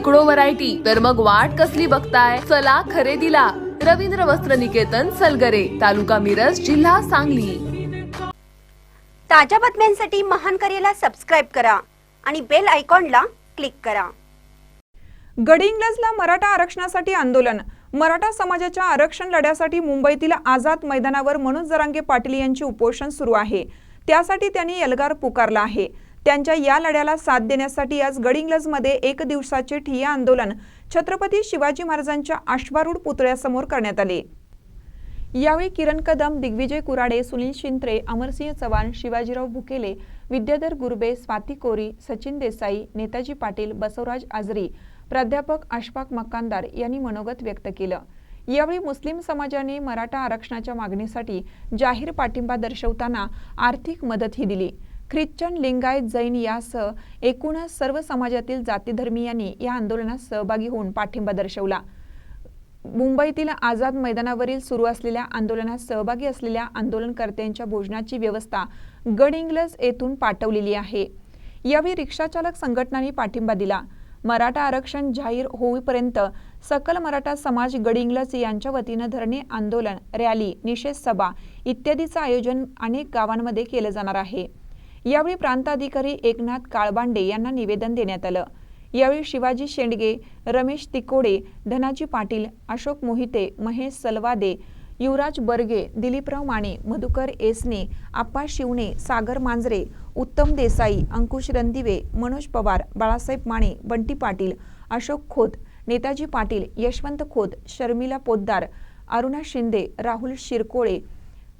शेकडो व्हरायटी तर मग वाट कसली बघताय? चला खरेदीला. रवींद्र वस्त्र निकेतन सलगरे तालुका मिरज जिल्हा सांगली. ताज्या बातम्यांसाठी महान करेला सबस्क्राईब करा आणि बेल आयकॉनला क्लिक करा. गडिंग्लजला मराठा आरक्षणासाठी आंदोलन. मराठा समाजाच्या आरक्षण लढ्यासाठी मुंबईतील आझाद मैदानावर मनोज जरांगे पाटील यांचे उपोषण सुरू आहे. त्यासाठी त्यांनी एल्गार पुकारला आहे. त्यांच्या या लढ्याला साथ देण्यासाठी आज गडिंग्लजमध्ये एक दिवसाचे ठिय्या आंदोलन छत्रपती शिवाजी महाराजांच्या अश्वारूढ पुतळ्यासमोर करण्यात आले. यावेळी किरण कदम दिग्विजय कुराडे सुनील शिंत्रे अमरसिंह चव्हाण शिवाजीराव भुकेले विद्याधर गुरबे स्वाती कोरी सचिन देसाई नेताजी पाटील बसवराज आजरी प्राध्यापक अशफाक मक्कांदार यांनी मनोगत व्यक्त केलं. यावेळी मुस्लिम समाजाने मराठा आरक्षणाच्या मागणीसाठी जाहीर पाठिंबा दर्शवताना आर्थिक मदतही दिली. ख्रिश्चन लिंगायत जैन यासह एकूणच सर्व समाजातील जातीधर्मीयांनी या आंदोलनात सहभागी होऊन पाठिंबा दर्शवला. मुंबईतील आझाद मैदानावरील सुरू असलेल्या आंदोलनात सहभागी असलेल्या आंदोलनकर्त्यांच्या भोजनाची व्यवस्था गडइंग्लज येथून पाठवलेली आहे. यावेळी रिक्षाचालक संघटनांनी पाठिंबा दिला. मराठा आरक्षण जाहीर होईपर्यंत सकल मराठा समाज गडिंग्लज यांच्या वतीनं धरणे आंदोलन रॅली निषेध सभा इत्यादीचं आयोजन अनेक गावांमध्ये केलं जाणार आहे. यावेळी प्रांताधिकारी एकनाथ काळबांडे यांना निवेदन देण्यात आलं. यावेळी शिवाजी शेंडगे रमेश तिकोडे धनाजी पाटील अशोक मोहिते महेश सलवादे युवराज बर्गे दिलीपराव माने मधुकर एसने आप्पा शिवणे सागर मांजरे उत्तम देसाई अंकुश रणदिवे मनोज पवार बाळासाहेब माने बंटी पाटील अशोक खोत नेताजी पाटील यशवंत खोत शर्मिला पोद्दार अरुणा शिंदे राहुल शिरकोळे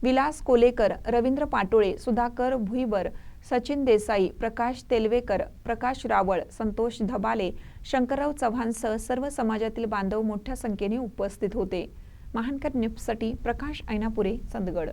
विलास कोलेकर रवींद्र पाटोळे सुधाकर भुईबर सचिन देसाई प्रकाश तेलवेकर प्रकाश रावळ संतोष धबाले शंकरराव चव्हाणसह सर्व समाजातील बांधव मोठ्या संख्येने उपस्थित होते. महानकर न्यूजसाठी प्रकाश ऐनापुरे चंदगड.